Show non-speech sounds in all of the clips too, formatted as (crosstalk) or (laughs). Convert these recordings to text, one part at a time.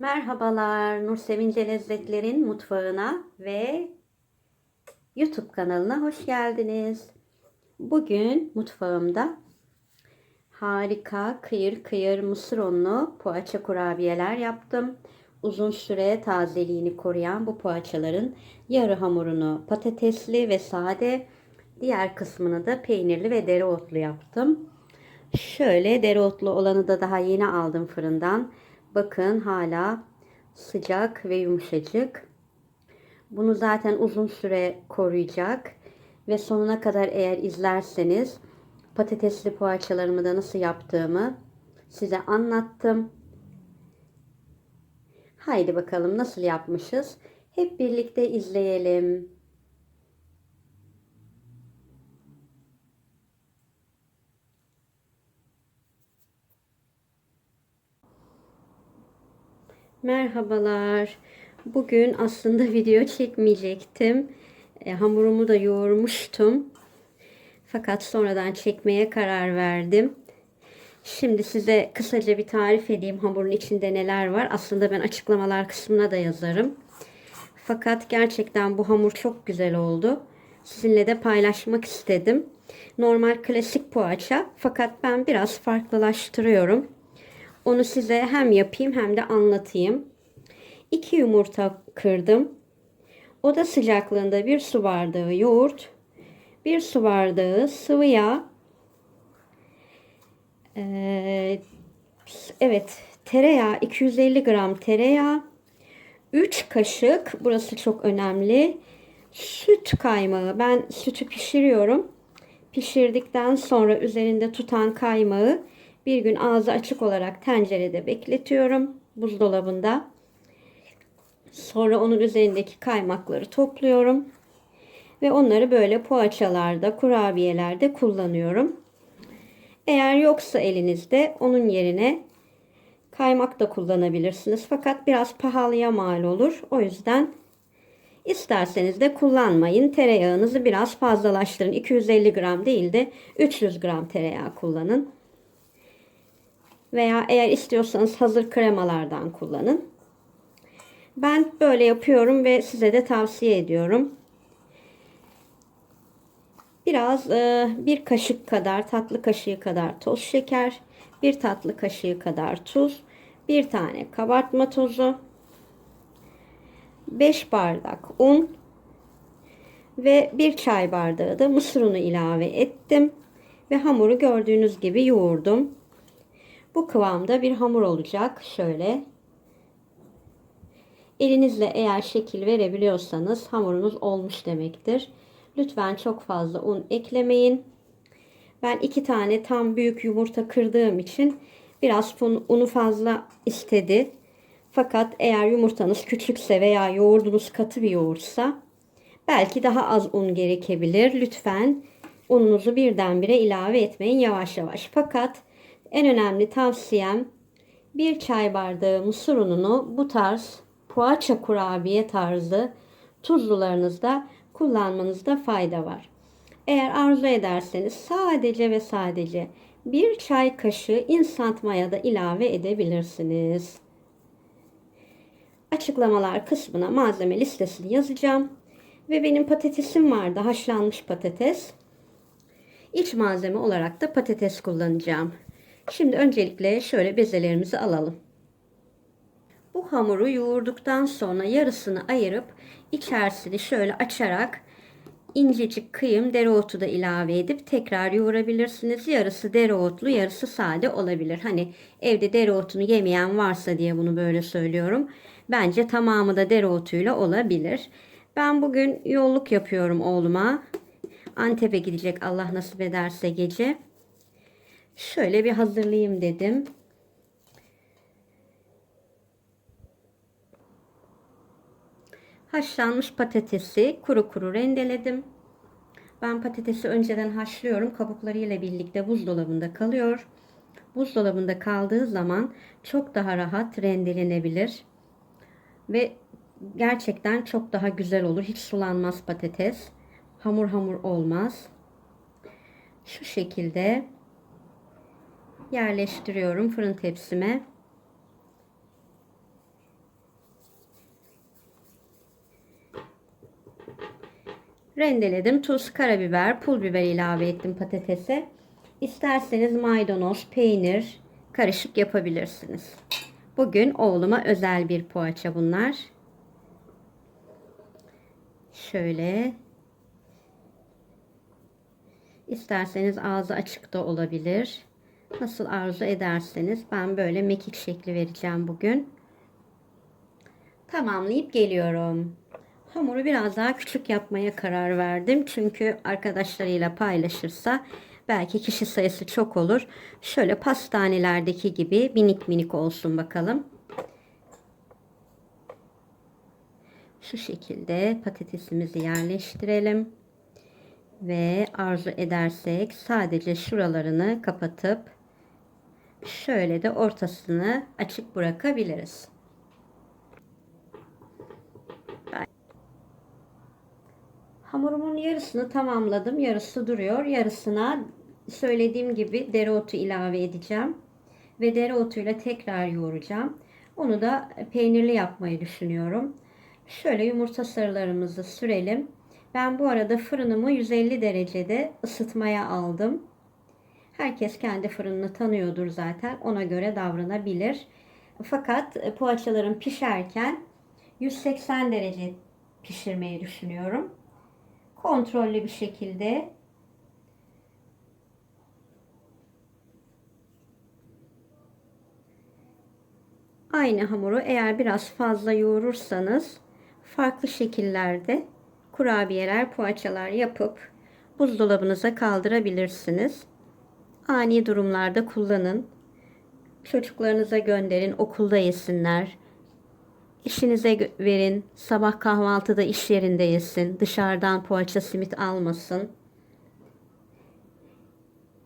Merhabalar, Nur Sevince Lezzetler'in mutfağına ve YouTube kanalına hoş geldiniz. Bugün mutfağımda harika kıyır kıyır mısır unlu poğaça kurabiyeler yaptım. Uzun süre tazeliğini koruyan bu poğaçaların yarı hamurunu patatesli ve sade, diğer kısmını da peynirli ve dereotlu yaptım. Şöyle dereotlu olanı da daha yeni aldım fırından. Bakın hala sıcak ve yumuşacık. Bunu zaten uzun süre koruyacak ve sonuna kadar eğer izlerseniz patatesli poğaçalarımı da nasıl yaptığımı size anlattım. Haydi bakalım nasıl yapmışız. Hep birlikte izleyelim. Merhabalar. Bugün aslında (laughs) video çekmeyecektim. E, hamurumu da yoğurmuştum. Fakat sonradan çekmeye karar verdim. Şimdi size kısaca bir tarif edeyim hamurun içinde neler var. Aslında ben açıklamalar kısmına da yazarım. Fakat gerçekten bu hamur çok güzel oldu. Sizinle de paylaşmak istedim. Normal klasik poğaça fakat ben biraz farklılaştırıyorum. Onu size hem yapayım hem de anlatayım. 2 yumurta kırdım. Oda sıcaklığında bir su bardağı yoğurt, bir su bardağı sıvı yağ, ee, evet tereyağı 250 gram tereyağı, 3 kaşık burası çok önemli süt kaymağı. Ben sütü pişiriyorum. Pişirdikten sonra üzerinde tutan kaymağı bir gün ağzı açık olarak tencerede bekletiyorum buzdolabında. Sonra onun üzerindeki kaymakları topluyorum. Ve onları böyle poğaçalarda, kurabiyelerde kullanıyorum. Eğer yoksa elinizde onun yerine kaymak da kullanabilirsiniz. Fakat biraz pahalıya mal olur. O yüzden isterseniz de kullanmayın. Tereyağınızı biraz fazlalaştırın. 250 gram değil de 300 gram tereyağı kullanın. Veya eğer istiyorsanız hazır kremalardan kullanın. Ben böyle yapıyorum ve size de tavsiye ediyorum. Biraz e, bir kaşık kadar tatlı kaşığı kadar toz şeker, bir tatlı kaşığı kadar tuz, bir tane kabartma tozu, 5 bardak un ve bir çay bardağı da mısır unu ilave ettim ve hamuru gördüğünüz gibi yoğurdum. Bu kıvamda bir hamur olacak. Şöyle Elinizle eğer şekil verebiliyorsanız hamurunuz olmuş demektir. Lütfen çok fazla un eklemeyin. Ben iki tane tam büyük yumurta kırdığım için biraz unu fazla istedi. Fakat eğer yumurtanız küçükse veya yoğurdunuz katı bir yoğurtsa belki daha az un gerekebilir. Lütfen ununuzu birdenbire ilave etmeyin yavaş yavaş. Fakat en önemli tavsiyem bir çay bardağı mısır ununu bu tarz poğaça kurabiye tarzı tuzlularınızda kullanmanızda fayda var. Eğer arzu ederseniz sadece ve sadece bir çay kaşığı instant maya da ilave edebilirsiniz. Açıklamalar kısmına malzeme listesini yazacağım. Ve benim patatesim vardı. Haşlanmış patates. İç malzeme olarak da patates kullanacağım. Şimdi öncelikle şöyle bezelerimizi alalım. Bu hamuru yoğurduktan sonra yarısını ayırıp içerisini şöyle açarak incecik kıyım dereotu da ilave edip tekrar yoğurabilirsiniz. Yarısı dereotlu, yarısı sade olabilir. Hani evde dereotunu yemeyen varsa diye bunu böyle söylüyorum. Bence tamamı da dereotuyla olabilir. Ben bugün yolluk yapıyorum oğluma. Antep'e gidecek Allah nasip ederse gece. Şöyle bir hazırlayayım dedim. Haşlanmış patatesi kuru kuru rendeledim. Ben patatesi önceden haşlıyorum. Kabuklarıyla birlikte buzdolabında kalıyor. Buzdolabında kaldığı zaman çok daha rahat rendelenebilir. Ve gerçekten çok daha güzel olur. Hiç sulanmaz patates. Hamur hamur olmaz. Şu şekilde yerleştiriyorum fırın tepsime. Rendeledim. Tuz, karabiber, pul biber ilave ettim patatese. İsterseniz maydanoz, peynir karışık yapabilirsiniz. Bugün oğluma özel bir poğaça bunlar. Şöyle İsterseniz ağzı açık da olabilir. Nasıl arzu ederseniz ben böyle mekik şekli vereceğim bugün. Tamamlayıp geliyorum. Hamuru biraz daha küçük yapmaya karar verdim. Çünkü arkadaşlarıyla paylaşırsa belki kişi sayısı çok olur. Şöyle pastanelerdeki gibi minik minik olsun bakalım. Şu şekilde patatesimizi yerleştirelim. Ve arzu edersek sadece şuralarını kapatıp şöyle de ortasını açık bırakabiliriz. Hamurumun yarısını tamamladım. Yarısı duruyor. Yarısına söylediğim gibi dereotu ilave edeceğim. Ve dereotuyla tekrar yoğuracağım. Onu da peynirli yapmayı düşünüyorum. Şöyle yumurta sarılarımızı sürelim. Ben bu arada fırınımı 150 derecede ısıtmaya aldım. Herkes kendi fırınını tanıyordur zaten. Ona göre davranabilir. Fakat poğaçalarım pişerken 180 derece pişirmeyi düşünüyorum. Kontrollü bir şekilde aynı hamuru eğer biraz fazla yoğurursanız farklı şekillerde kurabiyeler, poğaçalar yapıp buzdolabınıza kaldırabilirsiniz. Ani durumlarda kullanın. Çocuklarınıza gönderin, okulda yesinler. İşinize verin, sabah kahvaltıda iş yerinde yesin, dışarıdan poğaça simit almasın.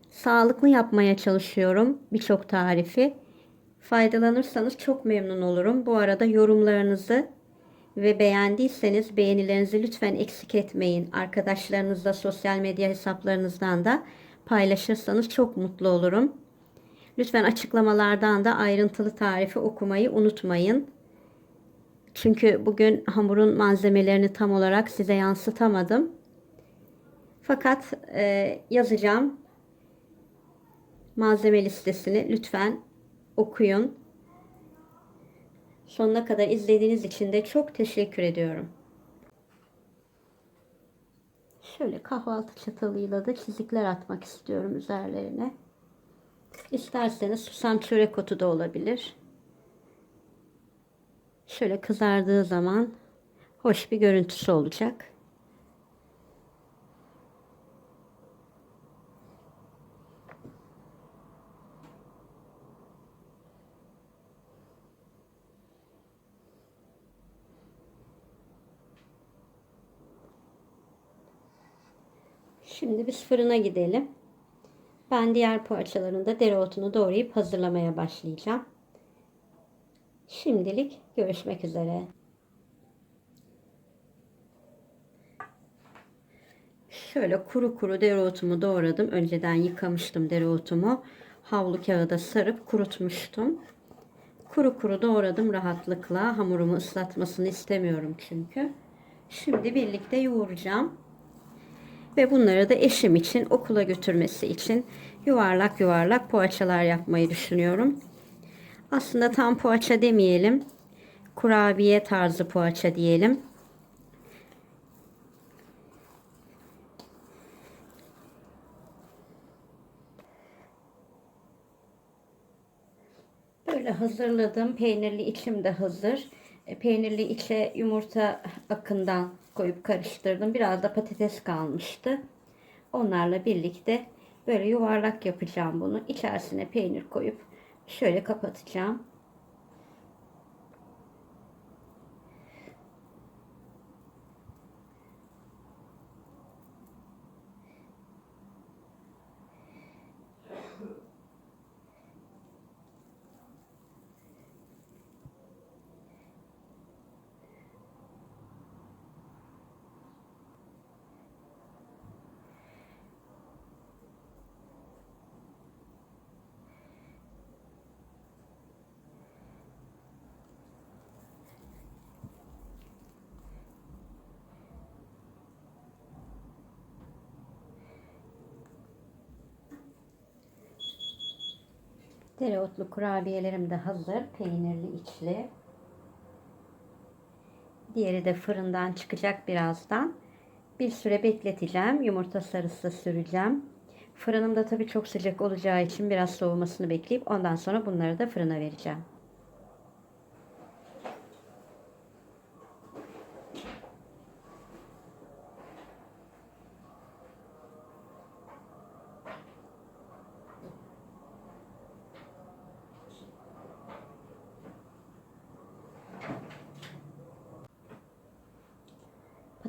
Sağlıklı yapmaya çalışıyorum birçok tarifi. Faydalanırsanız çok memnun olurum. Bu arada yorumlarınızı ve beğendiyseniz beğenilerinizi lütfen eksik etmeyin. Arkadaşlarınızla sosyal medya hesaplarınızdan da paylaşırsanız çok mutlu olurum. Lütfen açıklamalardan da ayrıntılı tarifi okumayı unutmayın. Çünkü bugün hamurun malzemelerini tam olarak size yansıtamadım. Fakat e, yazacağım malzeme listesini lütfen okuyun. Sonuna kadar izlediğiniz için de çok teşekkür ediyorum. Şöyle kahvaltı çatalıyla da çizikler atmak istiyorum üzerlerine. İsterseniz susam çörek otu da olabilir. Şöyle kızardığı zaman hoş bir görüntüsü olacak. Şimdi biz fırına gidelim. Ben diğer poğaçaların da dereotunu doğrayıp hazırlamaya başlayacağım. Şimdilik görüşmek üzere. Şöyle kuru kuru dereotumu doğradım. Önceden yıkamıştım dereotumu. Havlu kağıda sarıp kurutmuştum. Kuru kuru doğradım rahatlıkla. Hamurumu ıslatmasını istemiyorum çünkü. Şimdi birlikte yoğuracağım. Ve bunları da eşim için okula götürmesi için yuvarlak yuvarlak poğaçalar yapmayı düşünüyorum. Aslında tam poğaça demeyelim. Kurabiye tarzı poğaça diyelim. Böyle hazırladım. Peynirli içim de hazır. E, peynirli içe yumurta akından koyup karıştırdım. Biraz da patates kalmıştı. Onlarla birlikte böyle yuvarlak yapacağım bunu. İçerisine peynir koyup şöyle kapatacağım. Dereotlu kurabiyelerim de hazır. Peynirli içli. Diğeri de fırından çıkacak birazdan. Bir süre bekleteceğim. Yumurta sarısı süreceğim. Fırınım da tabii çok sıcak olacağı için biraz soğumasını bekleyip ondan sonra bunları da fırına vereceğim.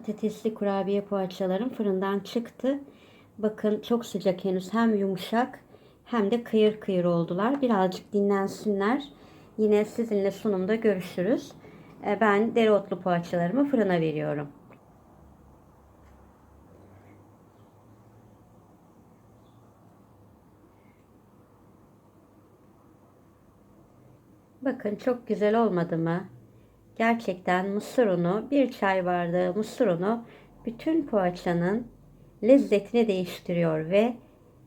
Patatesli kurabiye poğaçalarım fırından çıktı. Bakın çok sıcak henüz hem yumuşak hem de kıyır kıyır oldular. Birazcık dinlensinler. Yine sizinle sunumda görüşürüz. E, Ben dereotlu poğaçalarımı fırına veriyorum. Bakın çok güzel olmadı mı? Gerçekten mısır unu, bir çay bardağı mısır unu bütün poğaçanın lezzetini değiştiriyor ve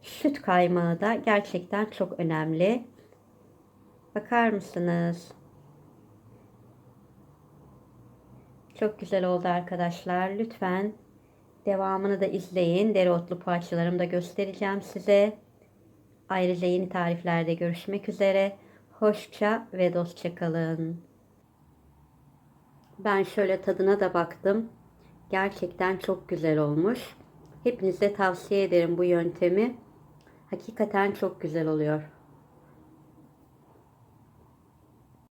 süt kaymağı da gerçekten çok önemli. Bakar mısınız? Çok güzel oldu arkadaşlar. Lütfen devamını da izleyin. Dereotlu poğaçalarımı da göstereceğim size. Ayrıca yeni tariflerde görüşmek üzere. Hoşça ve dostça kalın. Ben şöyle tadına da baktım. Gerçekten çok güzel olmuş. Hepinize tavsiye ederim bu yöntemi. Hakikaten çok güzel oluyor.